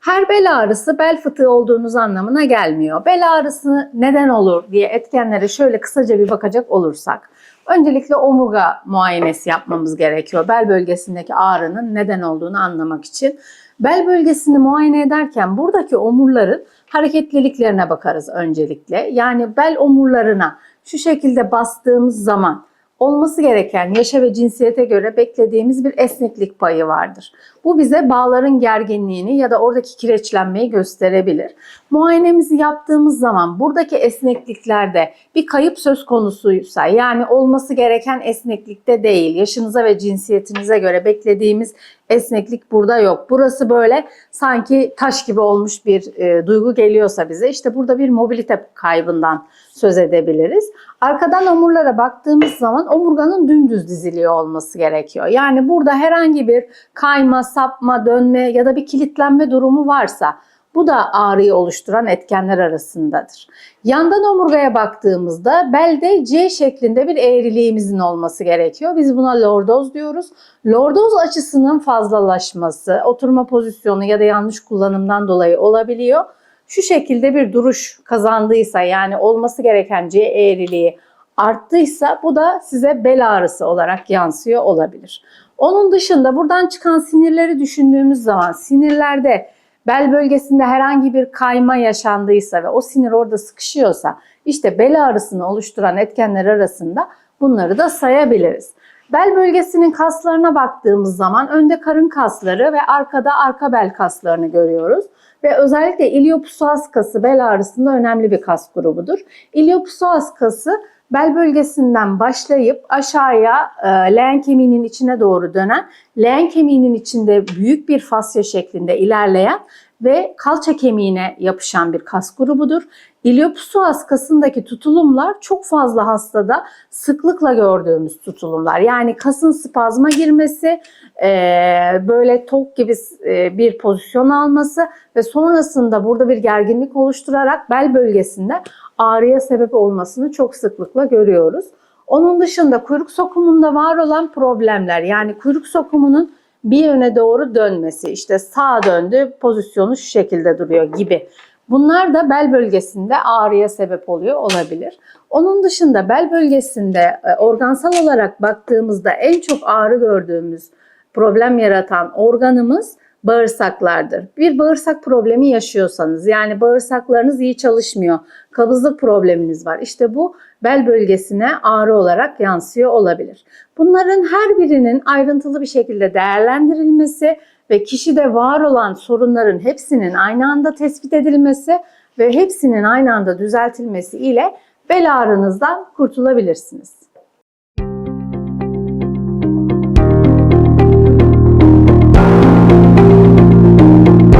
Her bel ağrısı bel fıtığı olduğunuz anlamına gelmiyor. Bel ağrısı neden olur diye etkenlere şöyle kısaca bir bakacak olursak. Öncelikle omurga muayenesi yapmamız gerekiyor. Bel bölgesindeki ağrının neden olduğunu anlamak için. Bel bölgesini muayene ederken buradaki omurların hareketliliklerine bakarız öncelikle. Yani bel omurlarına şu şekilde bastığımız zaman olması gereken yaşa ve cinsiyete göre beklediğimiz bir esneklik payı vardır. Bu bize bağların gerginliğini ya da oradaki kireçlenmeyi gösterebilir. Muayenemizi yaptığımız zaman buradaki esnekliklerde bir kayıp söz konusuysa yani olması gereken esneklikte değil, yaşınıza ve cinsiyetinize göre beklediğimiz esneklik burada yok. Burası böyle sanki taş gibi olmuş bir e, duygu geliyorsa bize işte burada bir mobilite kaybından söz edebiliriz. Arkadan omurlara baktığımız zaman omurganın dümdüz diziliyor olması gerekiyor. Yani burada herhangi bir kayma, sapma, dönme ya da bir kilitlenme durumu varsa bu da ağrıyı oluşturan etkenler arasındadır. Yandan omurgaya baktığımızda belde C şeklinde bir eğriliğimizin olması gerekiyor. Biz buna lordoz diyoruz. Lordoz açısının fazlalaşması, oturma pozisyonu ya da yanlış kullanımdan dolayı olabiliyor. Şu şekilde bir duruş kazandıysa yani olması gereken C eğriliği arttıysa bu da size bel ağrısı olarak yansıyor olabilir. Onun dışında buradan çıkan sinirleri düşündüğümüz zaman sinirlerde bel bölgesinde herhangi bir kayma yaşandıysa ve o sinir orada sıkışıyorsa işte bel ağrısını oluşturan etkenler arasında bunları da sayabiliriz. Bel bölgesinin kaslarına baktığımız zaman önde karın kasları ve arkada arka bel kaslarını görüyoruz. Ve özellikle iliopsoas kası bel ağrısında önemli bir kas grubudur. Iliopsoas kası bel bölgesinden başlayıp aşağıya e, leğen kemiğinin içine doğru dönen, leğen kemiğinin içinde büyük bir fasya şeklinde ilerleyen ve kalça kemiğine yapışan bir kas grubudur. İliopsoas kasındaki tutulumlar çok fazla hastada sıklıkla gördüğümüz tutulumlar. Yani kasın spazma girmesi, e, böyle tok gibi e, bir pozisyon alması ve sonrasında burada bir gerginlik oluşturarak bel bölgesinde ağrıya sebep olmasını çok sıklıkla görüyoruz. Onun dışında kuyruk sokumunda var olan problemler yani kuyruk sokumunun bir yöne doğru dönmesi işte sağa döndü pozisyonu şu şekilde duruyor gibi. Bunlar da bel bölgesinde ağrıya sebep oluyor olabilir. Onun dışında bel bölgesinde e, organsal olarak baktığımızda en çok ağrı gördüğümüz problem yaratan organımız bağırsaklardır. Bir bağırsak problemi yaşıyorsanız yani bağırsaklarınız iyi çalışmıyor, kabızlık probleminiz var. İşte bu bel bölgesine ağrı olarak yansıyor olabilir. Bunların her birinin ayrıntılı bir şekilde değerlendirilmesi ve kişide var olan sorunların hepsinin aynı anda tespit edilmesi ve hepsinin aynı anda düzeltilmesi ile bel ağrınızdan kurtulabilirsiniz.